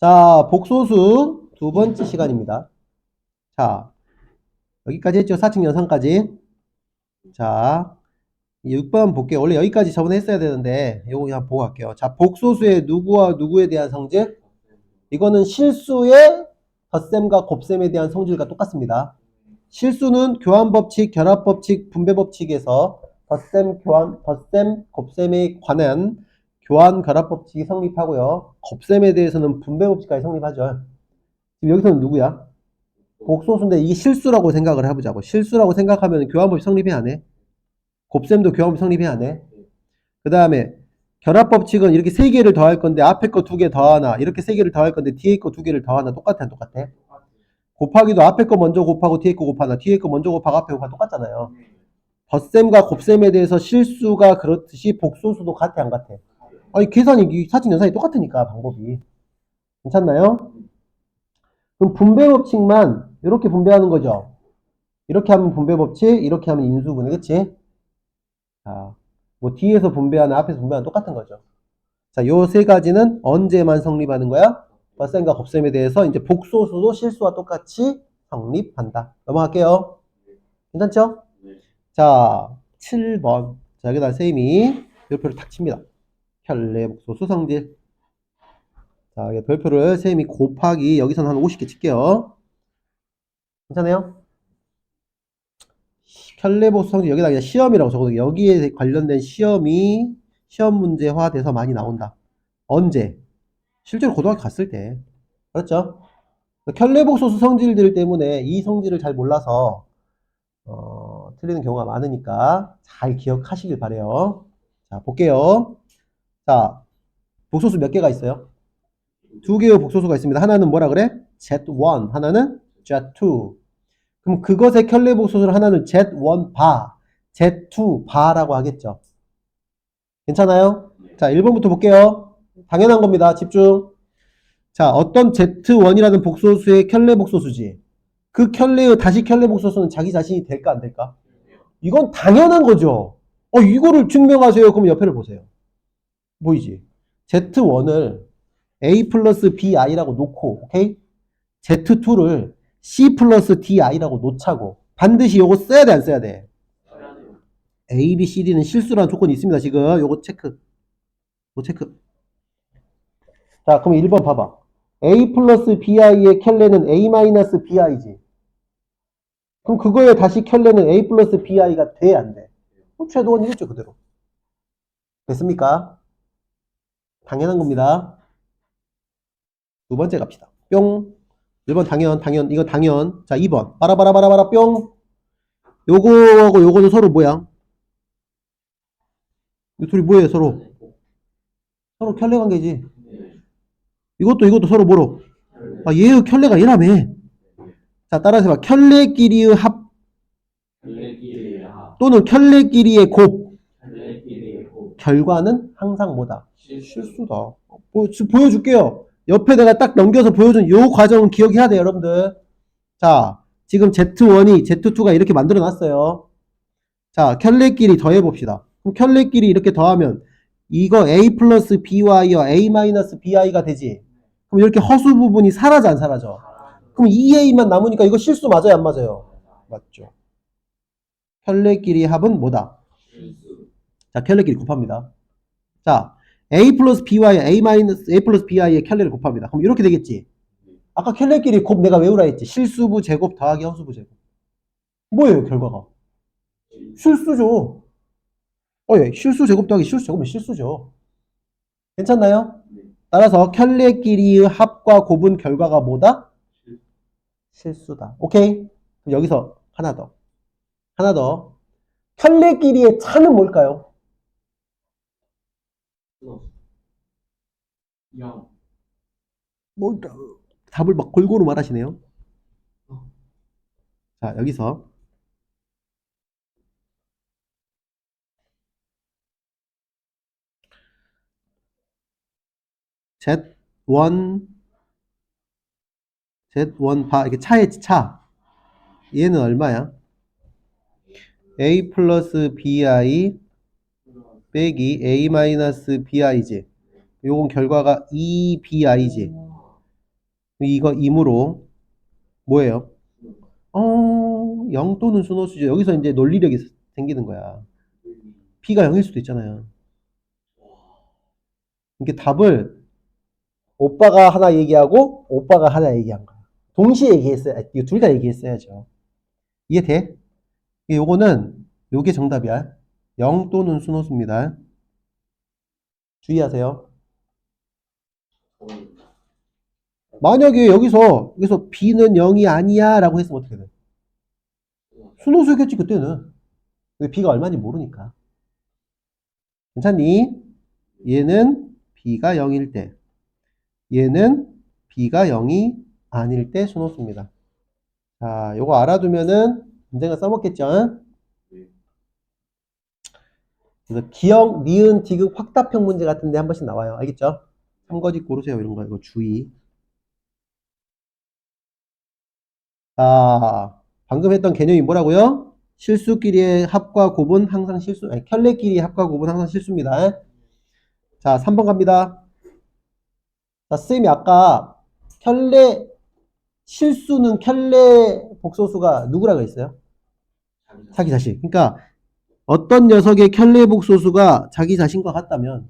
자, 복소수 두 번째 시간입니다. 자, 여기까지 했죠. 4층 연산까지. 자, 6번 볼게요. 원래 여기까지 저번에 했어야 되는데, 요거 그냥 보고 갈게요. 자, 복소수의 누구와 누구에 대한 성질? 이거는 실수의 덧셈과 곱셈에 대한 성질과 똑같습니다. 실수는 교환법칙, 결합법칙, 분배법칙에서 덧셈, 교환, 덧셈, 곱셈에 관한 교환, 결합 법칙이 성립하고요. 곱셈에 대해서는 분배 법칙까지 성립하죠. 지금 여기서는 누구야? 복소수인데 이게 실수라고 생각을 해보자고. 실수라고 생각하면 교환 법칙 성립이 안 해? 곱셈도 교환 법칙 성립이 안 해? 그 다음에 결합 법칙은 이렇게 세 개를 더할 건데 앞에 거 두 개 더하나 이렇게 세 개를 더할 건데 뒤에 거 두 개를 더하나 똑같아 안 똑같아? 곱하기도 앞에 거 먼저 곱하고 뒤에 거 곱하나 뒤에 거 먼저 곱하고 앞에 곱하나 똑같잖아요. 덧셈과 곱셈에 대해서 실수가 그렇듯이 복소수도 같아 안 같아? 아니 계산이 사진 연산이 똑같으니까 방법이 괜찮나요? 그럼 분배 법칙만 이렇게 분배하는 거죠. 이렇게 하면 분배 법칙, 이렇게 하면 인수분해, 그치? 자, 뭐 뒤에서 분배하는 앞에서 분배하는 똑같은 거죠. 자, 요 세 가지는 언제만 성립하는 거야? 덧셈과 곱셈에 대해서 이제 복소수도 실수와 똑같이 성립한다. 넘어갈게요. 괜찮죠? 자, 7번. 자, 여기다 쌤이 별표를 탁 칩니다. 혈내 복소 수 성질. 자, 별표를 쌤이 곱하기 여기서는 한 50개 칠게요. 괜찮아요? 혈내복수 성질 여기다 그냥 시험이라고 적어도 여기에 관련된 시험이 시험 문제화 돼서 많이 나온다. 언제? 실제로 고등학교 갔을 때. 그렇죠? 혈내복소수 성질들 때문에 이 성질을 잘 몰라서 어, 틀리는 경우가 많으니까 잘 기억하시길 바래요. 자, 볼게요. 자, 복소수 몇 개가 있어요? 두 개의 복소수가 있습니다. 하나는 뭐라 그래? Z1, 하나는 Z2. 그럼 그것의 켤레 복소수를 하나는 Z1 바, Z2 바라고 하겠죠. 괜찮아요? 자, 1번부터 볼게요. 당연한 겁니다. 집중. 자, 어떤 Z1이라는 복소수의 켤레 복소수지. 그 켤레의 다시 켤레 복소수는 자기 자신이 될까 안 될까? 이건 당연한 거죠. 어, 이거를 증명하세요. 그럼 옆에를 보세요. 보이지? Z1을 A 플러스 BI라고 놓고, 오케이? Z2를 C 플러스 DI라고 놓자고. 반드시 요거 써야 돼, 안 써야 돼? A, B, C, D는 실수라는 조건이 있습니다, 지금. 요거 체크. 요거 체크. 자, 그럼 1번 봐봐. A 플러스 BI의 켤레는 A 마이너스 BI지. 그럼 그거에 다시 켤레는 A 플러스 BI가 돼, 안 돼? 그럼 최도원 이겠죠, 그대로. 됐습니까? 당연한 겁니다. 두 번째 갑시다. 뿅. 1번 당연, 당연, 이거 당연. 자, 2번. 바라바라바라바라 뿅. 요거하고 요거는 서로 뭐야? 이 둘이 뭐예요, 서로? 서로 켤레 관계지. 이것도 이것도 서로 뭐로? 아, 얘의 켤레가 얘라며. 자, 따라서 봐. 켤레끼리의 합, 또는 켤레끼리의 곱. 결과는 항상 뭐다? 실수, 실수다. 보, 보여줄게요. 옆에 내가 딱 넘겨서 보여준 요 과정은 기억해야 돼요, 여러분들. 자, 지금 Z1이 Z2가 이렇게 만들어 놨어요. 자, 켤레끼리 더해봅시다. 그럼 켤레끼리 이렇게 더하면 이거 A 플러스 BY와 A 마이너스 BI가 되지. 그럼 이렇게 허수 부분이 사라져, 안 사라져? 그럼 2A만 남으니까 이거 실수 맞아요, 안 맞아요? 맞죠. 켤레끼리 합은 뭐다? 자, 켤레끼리 곱합니다. 자, A 플러스 BY, A 마이너스, A 플러스 BI의 켤레를 곱합니다. 그럼 이렇게 되겠지? 아까 켤레끼리 곱 내가 외우라 했지? 실수부 제곱 더하기 허수부 제곱. 뭐예요, 결과가? 실수죠. 어, 예, 실수 제곱 더하기 실수 제곱은 실수죠. 괜찮나요? 따라서 켤레끼리의 합과 곱은 결과가 뭐다? 실수다. 오케이? 그럼 여기서 하나 더. 하나 더. 켤레끼리의 차는 뭘까요? 영, 뭐, 답을 막 골고루 말하시네요. 자, 여기서. Z1, Z1 바, 이게 차의 차. 얘는 얼마야? A 플러스 BI 빼기 A 마이너스 BI지. 요건 결과가 2BI지. 이거 임으로 뭐예요? 어, 0 또는 순호수죠. 여기서 이제 논리력이 생기는 거야. B가 0일 수도 있잖아요. 이게 답을 오빠가 하나 얘기하고 오빠가 하나 얘기한 거야. 동시에 얘기했어야, 둘다 얘기했어야죠. 이해돼? 이 요거는 요게 정답이야. 0 또는 순호수입니다. 주의하세요. 만약에 여기서 여기서 B는 0이 아니야 라고 했으면 어떻게 돼? 순호수겠지 그때는. 근데 B가 얼마인지 모르니까. 괜찮니? 얘는 B가 0일 때. 얘는 B가 0이 아닐 때 순호수입니다. 자, 요거 알아두면은 언젠가 써먹겠죠? 그래서 기억, 니은, 디귿, 확답형 문제 같은데 한 번씩 나와요. 알겠죠? 삼거지 고르세요. 이런 거 이거 주의. 자, 방금 했던 개념이 뭐라고요? 실수끼리의 합과 곱은 항상 실수, 아니, 켤레끼리의 합과 곱은 항상 실수입니다. 자, 3번 갑니다. 자, 쌤이 아까 켤레, 실수는 켤레 복소수가 누구라고 했어요? 자기 자신. 그러니까 어떤 녀석의 켤레 복 소수가 자기 자신과 같다면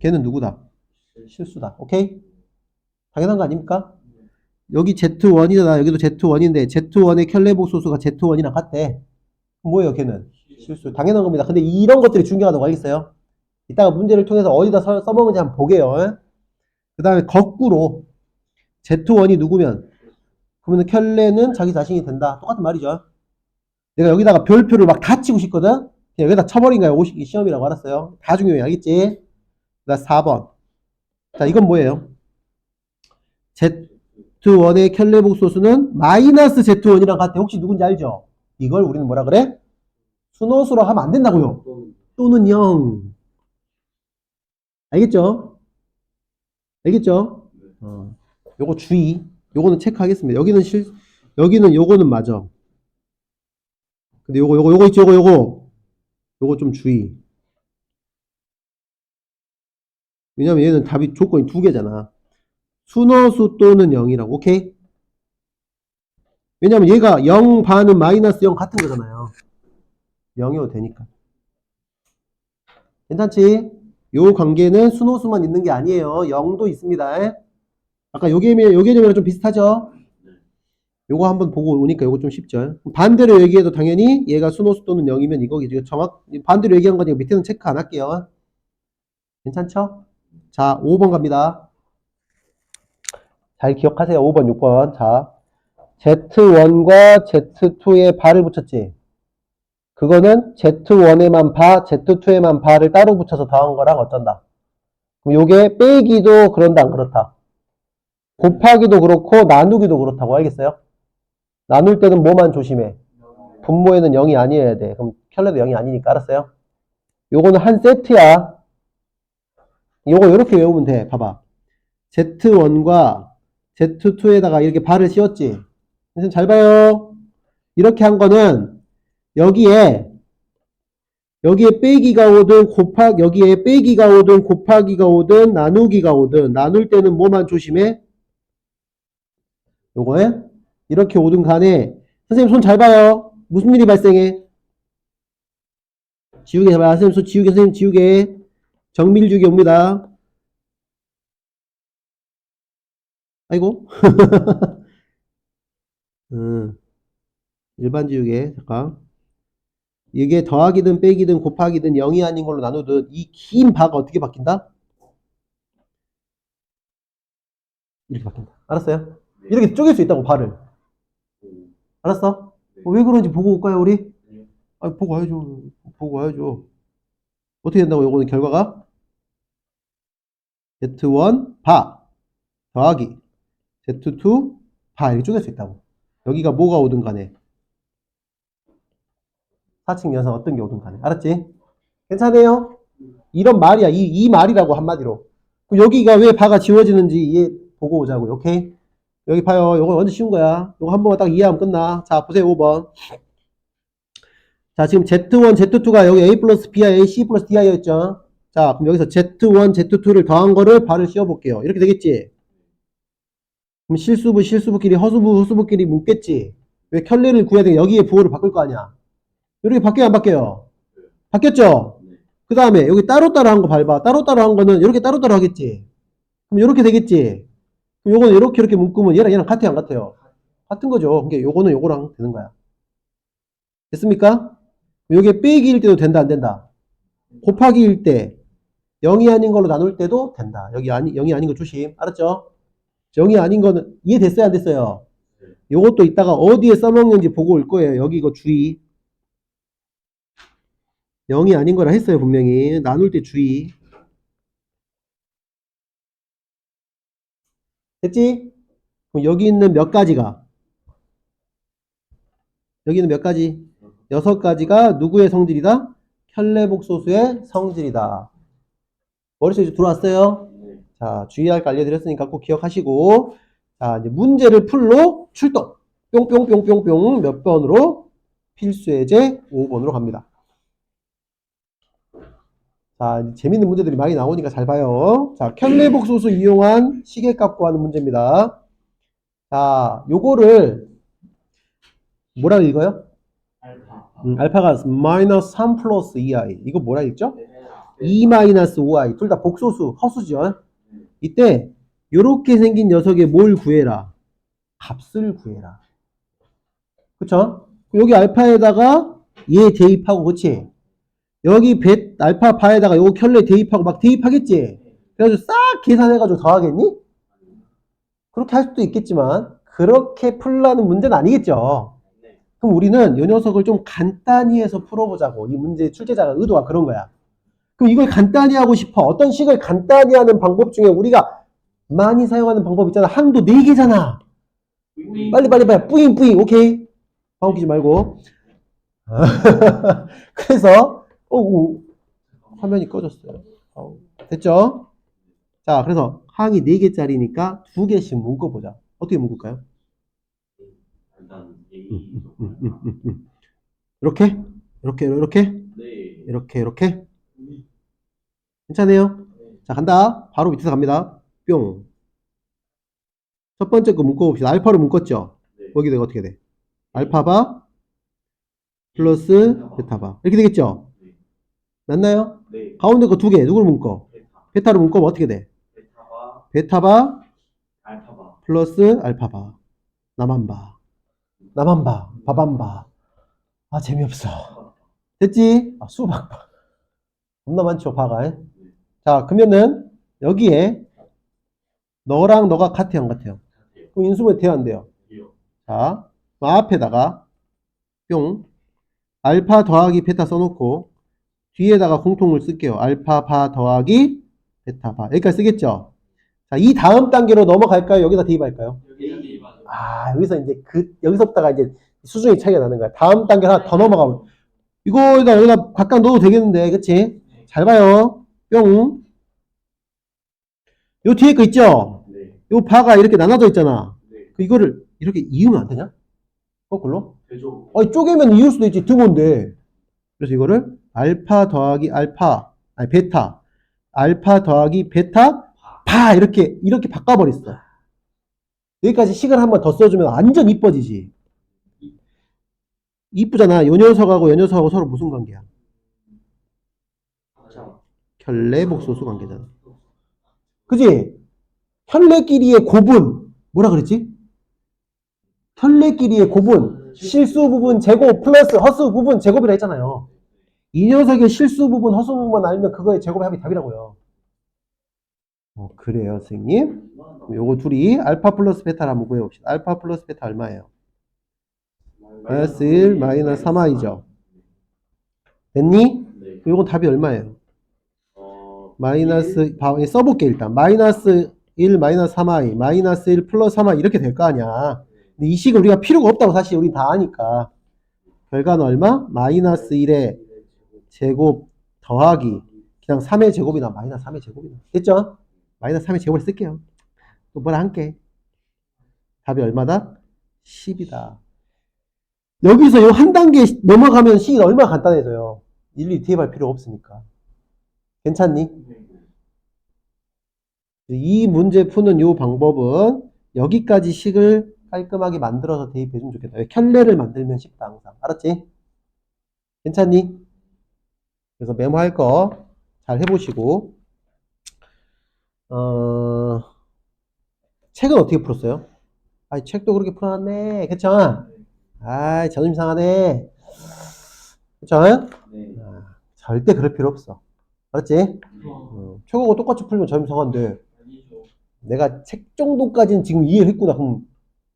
걔는 누구다? 실수다. 오케이? 당연한 거 아닙니까? 여기 Z1이잖아. 여기도 Z1인데 Z1의 켤레 복 소수가 Z1이랑 같대. 뭐예요, 걔는? 실수. 당연한 겁니다. 근데 이런 것들이 중요하다고 알겠어요? 이따가 문제를 통해서 어디다 써- 써먹은지 한번 보게요. 그 다음에 거꾸로 Z1이 누구면 그러면 켤레는 자기 자신이 된다. 똑같은 말이죠. 내가 여기다가 별표를 막 다 치고 싶거든? 여기다 쳐버린 거야. 50, 시험이라고 알았어요. 다 중요해. 알겠지? 그 다음 4번. 자, 이건 뭐예요? Z1의 켤레 복소수는 마이너스 Z1이랑 같아. 혹시 누군지 알죠? 이걸 우리는 뭐라 그래? 순호수로 하면 안 된다고요. 또는 0. 알겠죠? 알겠죠? 어. 요거 주의. 요거는 체크하겠습니다. 여기는 실, 여기는 요거는 맞아. 근데 요거, 요거, 요거 있죠? 요거, 요거. 요거 좀 주의. 왜냐면 얘는 답이 조건이 두 개잖아. 순호수 또는 0이라고. 오케이? 왜냐면 얘가 0 반은 마이너스 0 같은 거잖아요. 0이어도 되니까. 괜찮지? 요 관계는 순호수만 있는 게 아니에요. 0도 있습니다. 아까 요 개념이랑 좀 비슷하죠? 요거 한번 보고 오니까 요거 좀 쉽죠? 반대로 얘기해도 당연히 얘가 순호수 또는 0이면 이거 이거 정확, 반대로 얘기한 거니까 밑에는 체크 안 할게요. 괜찮죠? 자, 5번 갑니다. 잘 기억하세요. 5번, 6번. 자, Z1과 Z2에 바를 붙였지? 그거는 Z1에만 바, Z2에만 바를 따로 붙여서 더한 거랑 어쩐다. 요게 빼기도 그런다, 안 그렇다. 곱하기도 그렇고, 나누기도 그렇다고 알겠어요? 나눌 때는 뭐만 조심해? 분모에는 0이 아니어야 돼. 그럼 켤레도 0이 아니니까, 알았어요? 요거는 한 세트야. 요거 이렇게 외우면 돼. 봐봐. Z1과 Z2에다가 이렇게 발을 씌웠지. 선생님 잘 봐요. 이렇게 한 거는 여기에 여기에 빼기가 오든 곱하 여기에 빼기가 오든 곱하기가 오든 나누기가 오든 나눌 때는 뭐만 조심해? 요거에 이렇게 오든 간에 선생님 손 잘 봐요. 무슨 일이 발생해? 지우개 잡아요. 선생님 손 지우개 선생님 지우개 정밀주기 옵니다. 아이고. 음, 일반 지우개, 잠깐. 이게 더하기든 빼기든 곱하기든 0이 아닌 걸로 나누든 이긴 바가 어떻게 바뀐다? 이렇게 바뀐다. 알았어요? 이렇게 쪼갤 수 있다고, 발을. 알았어? 어, 왜 그런지 보고 올까요, 우리? 아, 보고 와야죠. 보고 와야죠. 어떻게 된다고, 요거는 결과가? Z1 바 더하기 Z2 바 이렇게 쪼갤 수 있다고. 여기가 뭐가 오든 간에. 사칭 연산 어떤 게 오든 간에. 알았지? 괜찮아요? 이런 말이야. 이, 이 말이라고 한마디로. 그럼 여기가 왜 바가 지워지는지 이해 보고 오자고. 오케이? 여기 봐요. 요거 완전 쉬운 거야. 요거 한 번만 딱 이해하면 끝나. 자, 보세요. 5번. 자, 지금 Z1, Z2가 여기 A 플러스 A, C 플러스 D였죠? 자, 그럼 여기서 Z1, Z2를 더한 거를 발을 씌워볼게요. 이렇게 되겠지? 그럼 실수부, 실수부끼리, 허수부, 허수부끼리 묶겠지. 왜 켤레를 구해야 돼? 여기에 부호를 바꿀 거 아니야. 이렇게 바뀌어요, 안 바뀌어요? 바뀌었죠? 네. 그 다음에 여기 따로따로 한 거 밟아. 따로따로 한 거는 이렇게 따로따로 하겠지. 그럼 이렇게 되겠지. 요거는 이렇게 이렇게 묶으면 얘랑 얘랑 같아요, 안 같아요? 같은 거죠. 그러니까 요거는 요거랑 되는 거야. 됐습니까? 요게 빼기일 때도 된다, 안 된다? 곱하기일 때 0이 아닌 걸로 나눌 때도 된다. 여기 아니, 0이 아닌 거 조심. 알았죠? 0이 아닌 거는 이해됐어요, 안 됐어요? 요것도 이따가 어디에 써먹는지 보고 올 거예요. 여기 이거 주의. 0이 아닌 거라 했어요, 분명히. 나눌 때 주의. 됐지? 그럼 여기 있는 몇 가지가? 여기 있는 몇 가지? 여섯 가지가 누구의 성질이다? 켤레복소수의 성질이다. 머릿속에 들어왔어요? 네. 자, 주의할 거 알려드렸으니까 꼭 기억하시고, 자, 이제 문제를 풀로 출동. 뿅뿅뿅뿅뿅 몇 번으로? 필수 예제 5번으로 갑니다. 자, 재밌는 문제들이 많이 나오니까 잘 봐요. 자, 켤레복소수 이용한 시계값 구하는 문제입니다. 자, 요거를 뭐라 읽어요? 알파. 음, 알파가 마이너스 3 플러스 2i. 이거 뭐라 읽죠? 네. 2 마이너스 5i. 둘 다 복소수, 허수죠. 이때 요렇게 생긴 녀석의 뭘 구해라? 값을 구해라. 그쵸? 여기 알파에다가 얘 대입하고, 그치? 여기 베, 알파 바에다가 요거 켤레 대입하고 막 대입하겠지? 그래가지고 싹 계산해가지고 더하겠니? 그렇게 할 수도 있겠지만, 그렇게 풀라는 문제는 아니겠죠? 네. 그럼 우리는 이 녀석을 좀 간단히 해서 풀어보자고. 이 문제 출제자가 의도가 그런 거야. 그럼 이걸 간단히 하고 싶어. 어떤 식을 간단히 하는 방법 중에 우리가 많이 사용하는 방법 있잖아. 항도 4개잖아. 빨리 빨리 빨리 뿌잉 뿌잉 오케이. 방귀 끼지 말고. 그래서 어우 화면이 꺼졌어요. 아우, 됐죠? 자, 그래서 항이 4개짜리니까 2개씩 묶어보자. 어떻게 묶을까요? A. 음, 음, 음, 음. 이렇게? 이렇게, 이렇게? 네. 이렇게, 이렇게? 괜찮아요? 자, 간다. 바로 밑에서 갑니다. 뿅. 첫 번째 거 묶어봅시다. 알파로 묶었죠? 네. 거기다가 어떻게 돼? 알파바 플러스 베타바. 이렇게 되겠죠? 네. 맞나요? 네. 가운데 거 두 개, 누구를 묶어? 베타. 베타 로 묶으면 어떻게 돼? 베타바. 베타바 알파바. 플러스 알파바. 나만 봐. 나만 봐. 밥안 봐. 아, 재미없어. 됐지? 아, 수박 봐. 겁나 많죠, 바가. 에? 자, 그러면은 여기에 너랑 너가 같아요, 안 같아요? 그럼 인수분해 돼야 안 돼요? 자, 그 앞에다가 뿅 알파 더하기 베타 써놓고 뒤에다가 공통을 쓸게요. 알파 바 더하기 베타 바 여기까지 쓰겠죠? 자, 이 다음 단계로 넘어갈까요? 여기다 대입할까요? 아, 여기서 이제 그 여기서부터가 이제 수준이 차이가 나는 거야. 다음 단계 하나 더 넘어가면 이거에다 여기다 각각 넣어도 되겠는데, 그치? 잘 봐요. 뿅. 요 뒤에 거 있죠? 네. 요 바가 이렇게 나눠져 있잖아. 네. 그 이거를 이렇게 이으면 안 되냐? 거꾸로? 아니 쪼개면 이을 수도 있지 드문데 그래서 이거를 알파 더하기 알파 아니 베타. 알파 더하기 베타 바 이렇게 이렇게 바꿔버렸어. 여기까지 식을 한번 더 써주면 완전 이뻐지지. 이쁘잖아. 요 녀석하고 요 녀석하고 서로 무슨 관계야? 자. 켤레 복소수 관계잖아. 그지? 켤레끼리의 곱은 뭐라 그랬지? 켤레끼리의 곱은 실수 부분 제곱 플러스 허수 부분 제곱이라 했잖아요. 이 녀석의 실수 부분 허수 부분만 알면 그거의 제곱의 합이 답이라고요. 어, 그래요, 선생님. 요거 둘이 알파 플러스 베타를 한번 구해봅시다. 알파 플러스 베타 얼마예요? 마이너스 1 마이너스 3i죠. 됐니? 네. 요거 답이 얼마예요? 어. 마이너스, 봐, 써볼게 일단. 마이너스 1 마이너스 3i 마이너스 1 플러스 3i 이렇게 될 거 아니야. 근데 이 식을 우리가 필요가 없다고 사실 우리 다 아니까. 결과는 얼마? 마이너스 1의 제곱 더하기 그냥 3의 제곱이나 마이너스 3의 제곱이나 됐죠? 마이너스 3의 제곱을 쓸게요. 또 뭐라 함께. 답이 얼마다? 10이다. 여기서 요한 단계 넘어가면 식이 얼마나 간단해져요. 일일이 대입할 필요 없으니까. 괜찮니? 네. 이 문제 푸는 요 방법은 여기까지 식을 깔끔하게 만들어서 대입해주면 좋겠다. 왜? 켤레를 만들면 쉽다, 항상. 알았지? 괜찮니? 그래서 메모할 거 잘 해보시고, 어, 책은 어떻게 풀었어요? 아이, 책도 그렇게 풀어놨네. 그쵸? 아이, 자존심 상하네. 그쵸? 네. 아, 절대 그럴 필요 없어. 알았지? 어, 최고고 똑같이 풀면 자존심 상한데, 아니죠. 내가 책 정도까지는 지금 이해를 했구나. 그럼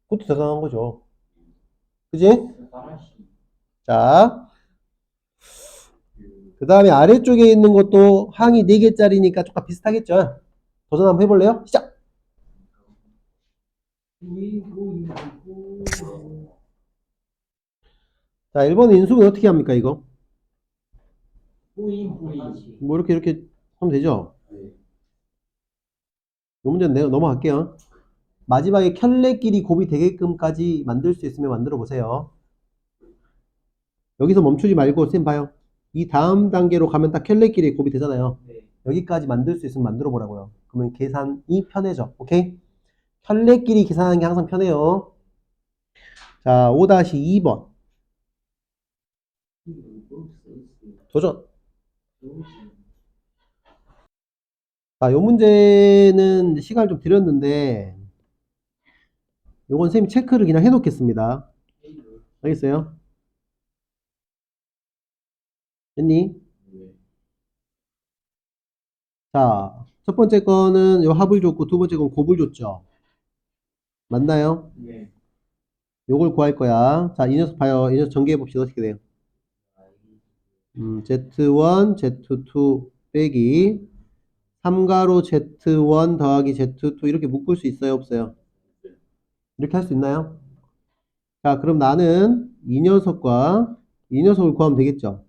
그것도 대단한 거죠. 그지? 따라시. 자, 그 다음에 아래쪽에 있는 것도 항이 4개짜리니까 조금 비슷하겠죠? 도전 한번 해볼래요? 시작! 자, 1번 인수분 어떻게 합니까, 이거? 뭐 이렇게 이렇게 하면 되죠? 네. 이 문제는 내가 넘어갈게요. 마지막에 켤레끼리 곱이 되게끔까지 만들 수 있으면 만들어 보세요. 여기서 멈추지 말고 쌤 봐요. 이 다음 단계로 가면 딱 켤레끼리 곱이 되잖아요. 네. 여기까지 만들 수 있으면 만들어 보라고요. 그러면 계산이 편해져. 오케이? 켤레끼리 계산하는 게 항상 편해요. 자, 5-2번. 도전. 자, 요 문제는 시간을 좀 드렸는데, 요건 쌤이 체크를 그냥 해놓겠습니다. 알겠어요? 됐니? 네. 자, 첫 번째 거는 요 합을 줬고, 두 번째 건 곱을 줬죠. 맞나요? 네. 요걸 구할 거야. 자, 이 녀석 봐요. 이 녀석 전개해 봅시다. 어떻게 돼요? 음, Z1, Z2 빼기 3가로 Z1 더하기 Z2 이렇게 묶을 수 있어요? 없어요? 이렇게 할 수 있나요? 자, 그럼 나는 이 녀석과 이 녀석을 구하면 되겠죠?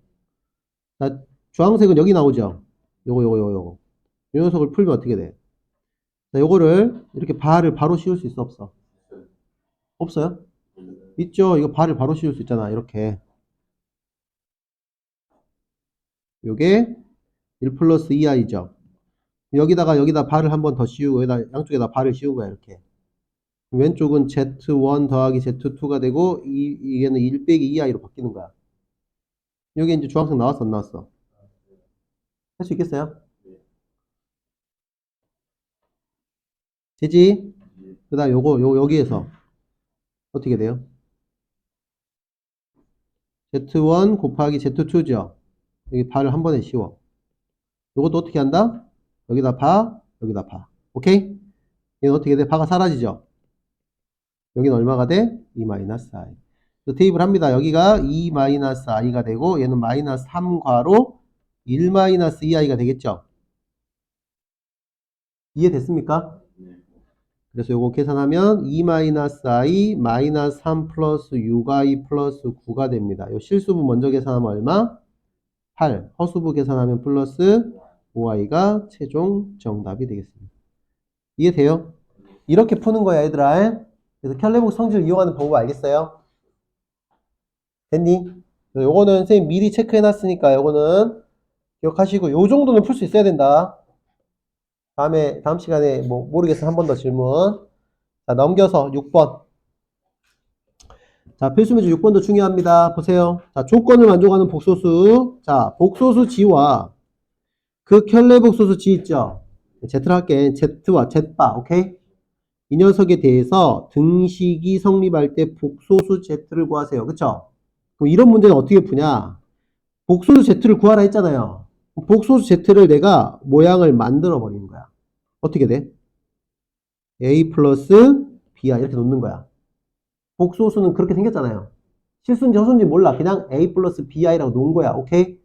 자, 주황색은 여기 나오죠? 요거, 요거, 요거, 요거. 이 녀석을 풀면 어떻게 돼? 자, 요거를 이렇게 발을 바로 씌울 수 있어? 없어? 없어요? 있죠? 이거 발을 바로 씌울 수 있잖아. 이렇게. 요게 1 플러스 2i죠. 여기다가 여기다 발을 한 번 더 씌우고 여기다 양쪽에다 발을 거야 이렇게. 왼쪽은 z1 더하기 z2가 되고 이, 이게는 1 빼기 2i로 바뀌는 거야. 여기 이제 주황색 나왔어 안 나왔어? 할 수 있겠어요? 되지? 그 다음 요거 요 여기에서 어떻게 돼요? z1 곱하기 z2죠. 여기 발을 한 번에 씌워. 요것도 어떻게 한다? 여기다 바, 여기다 바. 오케이? 얘는 어떻게 돼? 바가 사라지죠? 여기는 얼마가 돼? 2 마이너스 i. 그래서 대입을 합니다. 여기가 2 마이너스 i가 되고 얘는 마이너스 3괄호 1 마이너스 2i가 되겠죠? 이해됐습니까? 네. 그래서 요거 계산하면 2 마이너스 i 마이너스 3 플러스 6i 플러스 9가 됩니다. 요 실수부 먼저 계산하면 얼마? 8. 허수부 계산하면 플러스 5i가 최종 정답이 되겠습니다. 이해돼요? 이렇게 푸는 거야, 얘들아. 그래서 켤레복 성질을 이용하는 방법 알겠어요? 됐니? 요거는 선생님 미리 체크해놨으니까 요거는 기억하시고 요 정도는 풀 수 있어야 된다. 다음에 다음 시간에 뭐 모르겠으면 한 번 더 질문. 자 넘겨서 6번. 자 필수 문제 6번도 중요합니다. 보세요. 자 조건을 만족하는 복소수. 자 복소수 G와 그 켤레 복소수 G 있죠. Z를 할게. Z와 Z바. 오케이. 이 녀석에 대해서 등식이 성립할 때 복소수 Z를 구하세요. 그쵸? 그럼 이런 문제는 어떻게 푸냐? 복소수 Z를 구하라 했잖아요. 복소수 Z를 내가 모양을 만들어 버리는 거야. 어떻게 돼? A 플러스 B야. 이렇게 놓는 거야. 복소수는 그렇게 생겼잖아요. 실수인지 허수인지 몰라. 그냥 A 플러스 BI라고 놓은 거야. 오케이?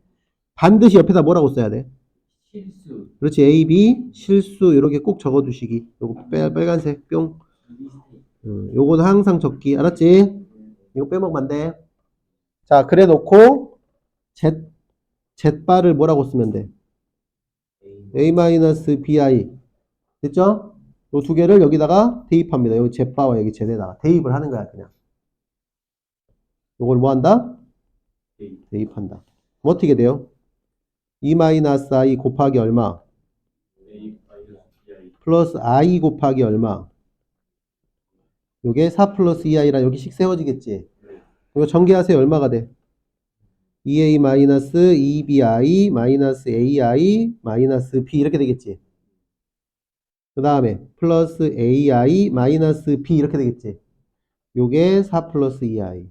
반드시 옆에다 뭐라고 써야 돼? 실수. 그렇지. A, B, 실수 이렇게 꼭 적어두시기. 요거 빨, 빨간색 뿅. 음, 요거는 항상 적기. 알았지? 이거 빼먹으면 안 돼. 자, 그래 놓고 Z, Z바를 뭐라고 쓰면 돼? A-BI. 됐죠? 요두 개를 여기다가 대입합니다. 여기 Z바와 여기 Z에다가 대입을 하는 거야, 그냥. 요걸 뭐 한다? 대입한다. 그럼 어떻게 돼요? 2-i 곱하기 얼마? 플러스 i 곱하기 얼마? 요게 4 플러스 2i라 여기 씩 세워지겠지. 이거 전개하세요. 얼마가 돼? 2a 마이너스 2bi 마이너스 ai 마이너스 b 이렇게 되겠지. 그 다음에 플러스 ai 마이너스 b 이렇게 되겠지. 요게 4 플러스 2i.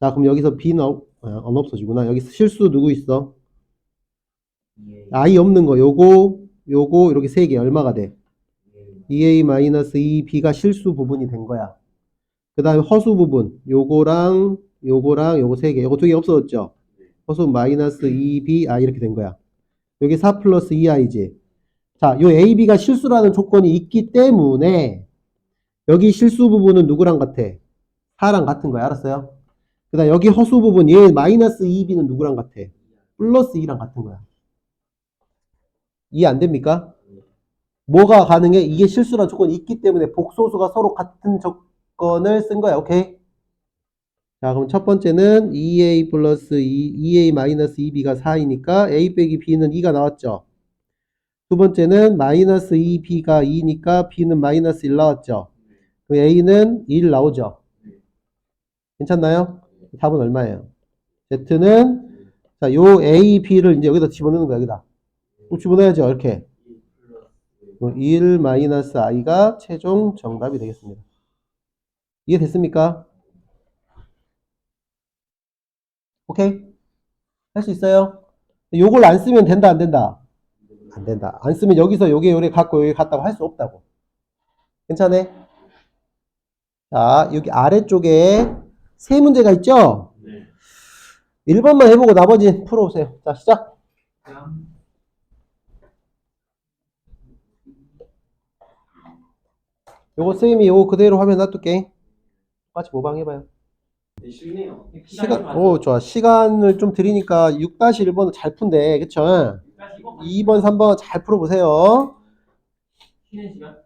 자, 그럼 여기서 b는 어, 아, 안 없어지구나. 여기 실수 누구 있어? 예. i 없는 거 요거 요거 이렇게 세 개 얼마가 돼? 예. 2a 마이너스 2b가 실수 부분이 된 거야. 그 다음에 허수 부분 요거랑 요거랑 요거 세 개. 요거 두 개 없어졌죠? 허수 마이너스 2b 아 이렇게 된 거야. 여기 4 플러스 2i지. 자, 요 ab가 실수라는 조건이 있기 때문에 여기 실수 부분은 누구랑 같아? 4랑 같은 거야. 알았어요? 그 다음 여기 허수 부분 얘 마이너스 2b는 누구랑 같아? 플러스 2랑 같은 거야. 이해 안 됩니까? 뭐가 가능해? 이게 실수란 조건이 있기 때문에 복소수가 서로 같은 조건을 쓴 거야. 오케이? 자, 그럼 첫 번째는 2a 플러스 2, 2a 마이너스 2b가 4이니까 a 빼기 b는 2가 나왔죠. 두 번째는 마이너스 2b가 2니까 b는 마이너스 1 나왔죠. 그 a는 1 나오죠. 괜찮나요? 답은 얼마예요? z는 자, 요 a, b를 이제 여기다 집어넣는 거야, 여기다. 또 집어넣어야죠, 이렇게. 1 마이너스 i가 최종 정답이 되겠습니다. 이해됐습니까? 오케이? 할 수 있어요? 요걸 안 쓰면 된다, 안 된다? 안 된다. 안 쓰면 여기서 요게 요래 갖고 여기 갔다고 할 수 없다고. 괜찮아? 자, 여기 아래쪽에 세 문제가 있죠? 네. 1번만 해보고 나머지 풀어오세요. 자, 시작. 양. 요거 쌤이 요거 그대로 화면 놔둘게. 똑같이 모방해봐요. 네, 쉽네요. 시간, 오, 좋아. 시간을 좀 드리니까 6-1번은 잘 푼대. 그쵸? 2번, 3번 잘 풀어보세요. 쉬는 시간?